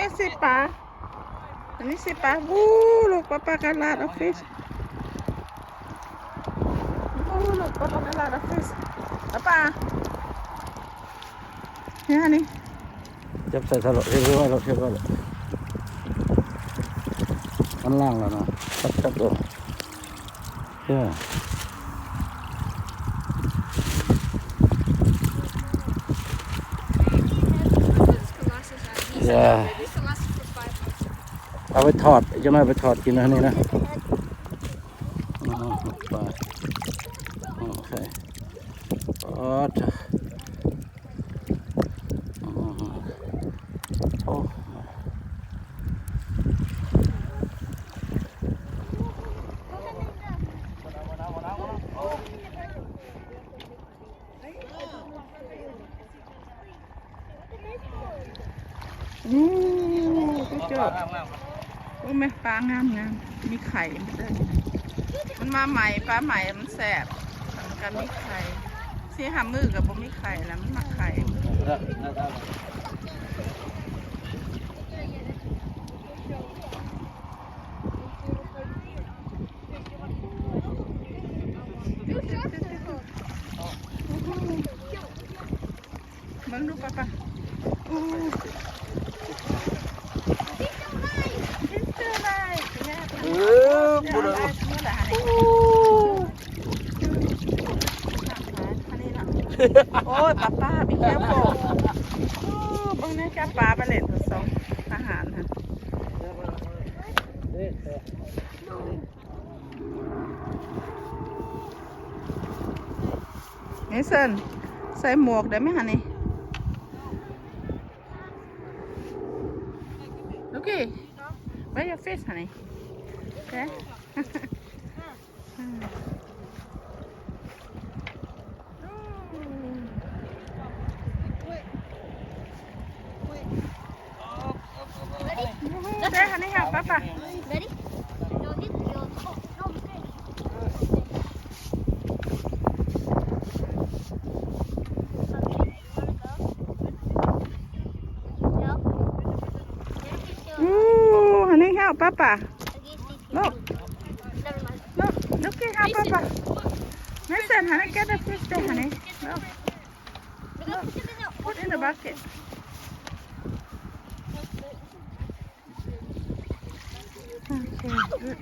นี้สิปลาอันนี้สิปลาวู้ลูกปลาปลากระลาดออฟฟิศวู้ลูกปลาปลากระลาดออฟฟิศปลาปลาเนี่ยอันนี้จับใส่สลดเรียบร้อยแล้วเรียบร้อยแล้วมันล่างแล้วนะจับจับตัวเชื่ออย่า เอาไปทอดจะไม่ไปทอดกินนะนี่นะอ๋อไปโอเคทอดอ๋อโอ้อู้ก็เจอ โอ้แม่ปลางามงามมีไข่มันเด้มันมาใหม่ปลาใหม่มันแสบมันกันมีไข่เสียหามือกับบ่มีไข่แล้วมันมาไข่มึงดูปะปะอู้คิดเจออะไร เออบุอญอะไรเมื่อไหร่อันนี้อันนี้ล่ะโอ้ยป้าป้ามีแค่โบกโอ้เบางนี่ยจะปลาไปเล่นผสมอาหารค่ะเมสันใส่หมวกได้ไหมฮะนี่ Okay. Where your fish, honey? Okay. There, honey, help, Papa. Ready? No, this is yours. Oh, no? Ooh, honey, help, Papa. Look, Never mind. look, look at help, Papa. Listen, honey, get the fish there, honey. Look, put in the bucket. Okay, good.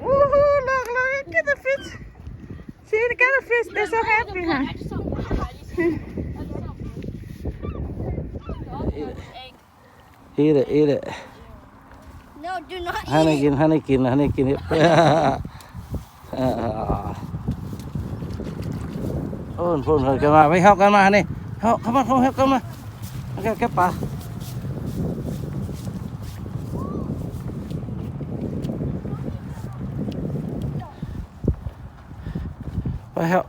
Woohoo, look, look, get the fish. See, they got the fish. They're so happy, huh? eat it eat it No, do not ให้ใน eat กิ it. นให้ในกินให้ในกินโอ้นพูนเถอะกันมาไม่เข้ากันมานี่เข้าเข้ามาเข้ามาเข้ามาโอเคแค่ปลา ไปเข้า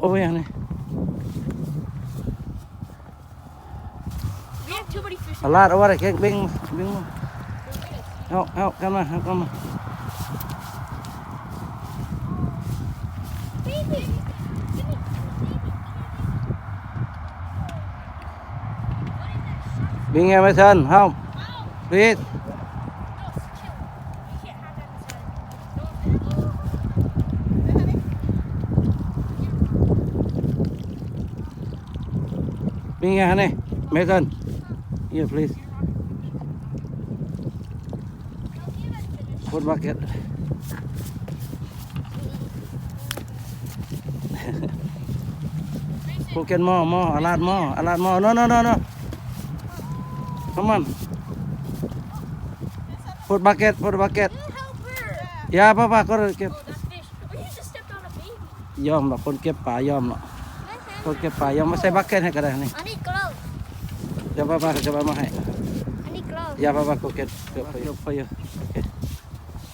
โอ้ยยังนี่ We have too many fish. เอาลาดเอาไว้เก่งบิงบิง เข้าเข้ากันมาเข้ากันมาบิงไงไม่ทันเข้ารีดบิงไงนี่ไม่ทัน Yeah, please. Put bucket. Put get more, more, a lot more, a lot more. No, no, no, no. Come on. Put bucket, put bucket. Helper! Yeah, Papa, go to get. Oh, that fish. Oh, you just stepped on a baby. ยอมหรอกคนเก็บป่ายอมหรอกคนเก็บป่ายอมมาใส่บักเก็ตให้ก็ได้นี่ I need gloves. เดี๋ยวป้าป้าจะมาให้ I need gloves. อย่าป้าป้าก็เก็บเก็บไปยกไปยกโอเคคุณคนบักเก็ตอันนี้ยาฮะเดโมเลยไม่กล้าอย่าว่าเรื่องโอ้เข้ามาเอานะ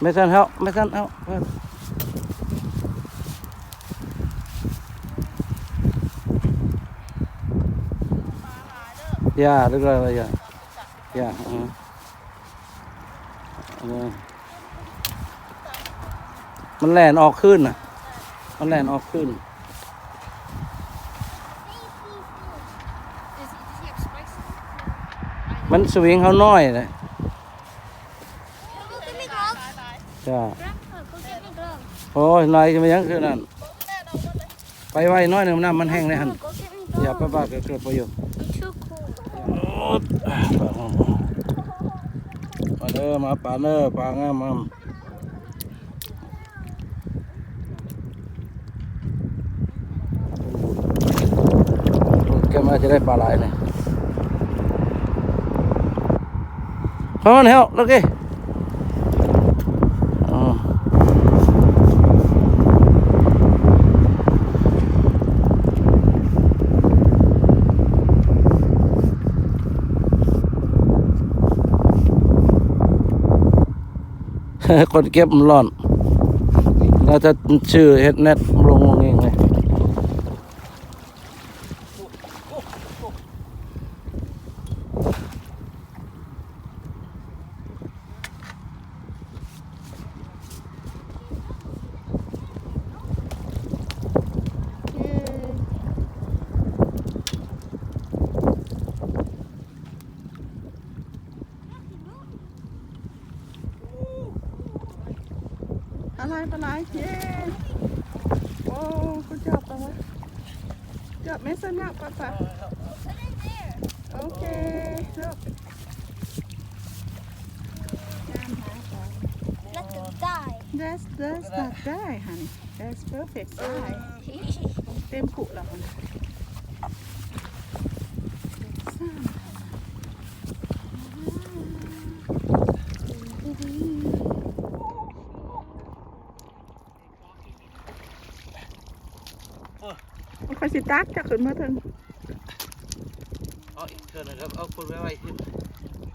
ไม่ทันเอาไม่ทันเอาอย่าหรืออะไรอย่าอย่าอือมันแล่นออกขึ้นน่ะมันแล่นออกขึ้นมันสวิงเขาน้อยเลย Go get me gloves. จ้าโอ้ยนายจะมายังคือนั่นไปไว้น้อยหนึ่งน้ำมันแห้งเลยหันอย่าไปบ้าเกิดเกิดประโยชน์มาเด้อมาปลาเด้อปลางามมาแกมาจะได้ปลาหลายเลยพอแล้วแล้วกี่ คนเก็บมันร้อน เราจะชื่อเฮ็ดเน็ตลงลงเอง เลยอะไรปลาไหลเย้โอ้คุณจับปะวะจับไม่สนักปะปะโอเคลูก Let them die. that's that's not die honey that's perfect size เต็มขุแล้ว มันมันคอยสิตักจะขึ้นมาถึงเอาอีกเท่านะครับเอาคนไว้ไว้ขึ้น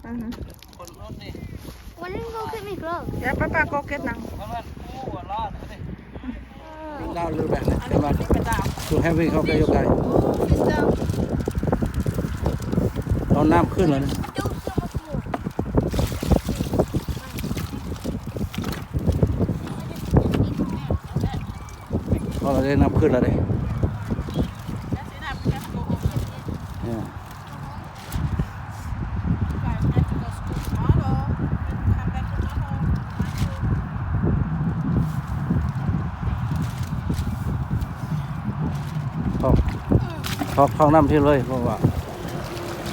อ่าฮะคนรถนี่ Why didn't you go get me gloves? เดี๋ยวป้าป้าก็เก็ตนังเพราะมันโอ้รอดเลยดาวลือแบบนี้อันใช่นี้ไหมมันเป็นกระดาษสูแฮปปี้เขาก็ยกได้โอ้ฟิสเตอร์ตอนน้ำขึ้นแล้วนะ Do so much more. พอเราได้น้ำขึ้นแล้วเด้แล้วสีน้ำแค่โกโก้ เนี่ย Five minutes to go school tomorrow. Then come back tomorrow. เขา เขาเข้าน้ำที่เลยเพราะว่า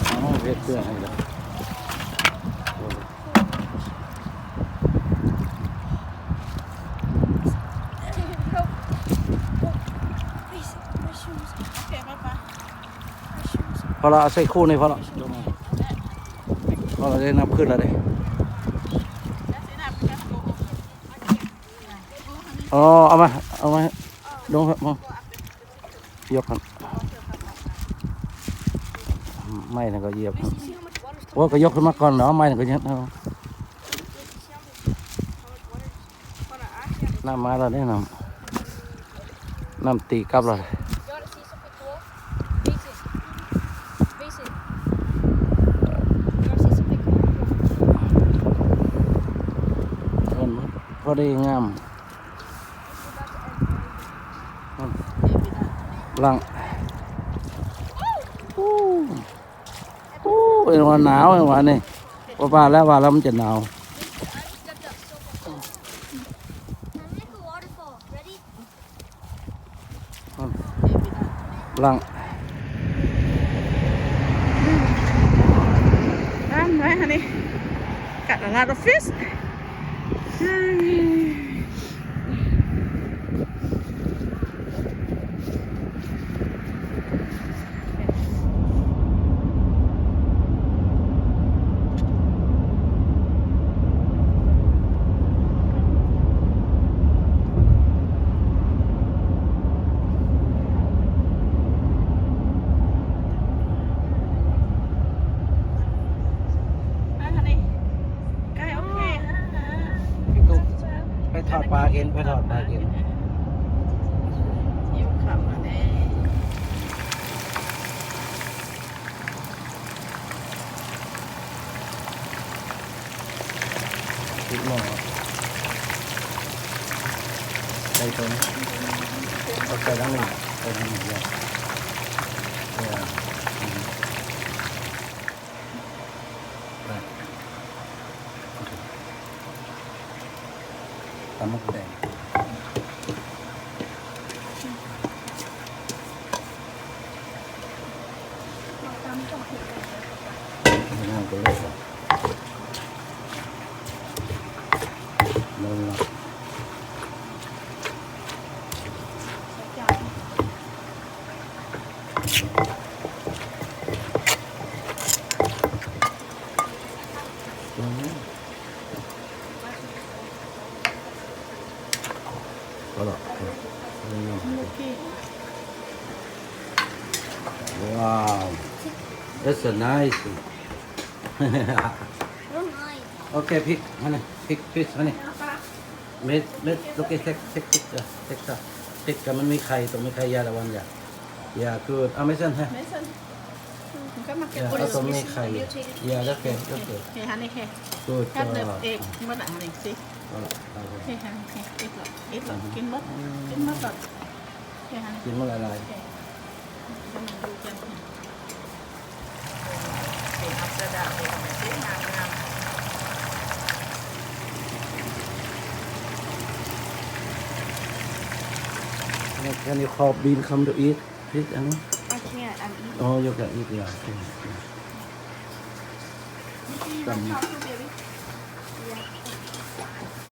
เอาเฮ็ดเพื่อให้เลยพอเราเอาใส่คู่นี่พอเราพอเราได้น้ำขึ้นแล้วเด้อ๋อเอามา เอามา ลงครับมองยกครับ ไม่นะก็เหยียบครับ See how much water's โอ้ก็ยกขึ้นมาก่อนเนาะไม่นะก็ยังเอา See how much water? น้ำมาแล้วเนี่ยน้ำน้ำตีกลับแล้ว You want to see something cool? Mason. Mason. You want to see something cool? เพิ่นพอได้งามหลัง mà não em bạn này. Có bà lá bà lâm chừng nào? Ờ. Lặng. Right, honey. Got a lot of fish. ไม่ทอดปลากินยิ้มขำมาแน่ติดหม้อใส่ตรงเอาใส่ทั้งนี้ใส่ทั้งนี้เลยเอออืมไป ตำมะกรูดแดง เราตำต้องเผ็ดเลย ไม่น่าจะเลิกหรอกลงละ จาน ลงละก็หรอกลงละ ลูกพี่ Wow, that's a nice. รุ่นไอ้ okay, pick, honey, pick fish, honey. นะป้า Let let look at take take take uh, take uh, take กันมันมีไข่ตรงมีไข่ยาละวันอย่าอย่า good เอาไม่ใช่ฮะไม่สนมันก็มาเก็อบย่าบุหเอาตรงรี่มีไข่อย่าแล้วแกโอเคเฮ้ยฮันนี่เฮ้ good แค่เด็ก job เอกเมื่อไหร่ฮันนี่สิเอาละเอาละเฮ้ยฮันนี่เฮ้เอกหรอเอกหรอกินมดกินมดก่อนเฮ้ยฮันนี่กินเมื่อไหรไรเฮ้กำลังดูกันเฮ้ยอัพกระดาษเลยเฮ้ยงามงามนี่ Can you call Bean come to eat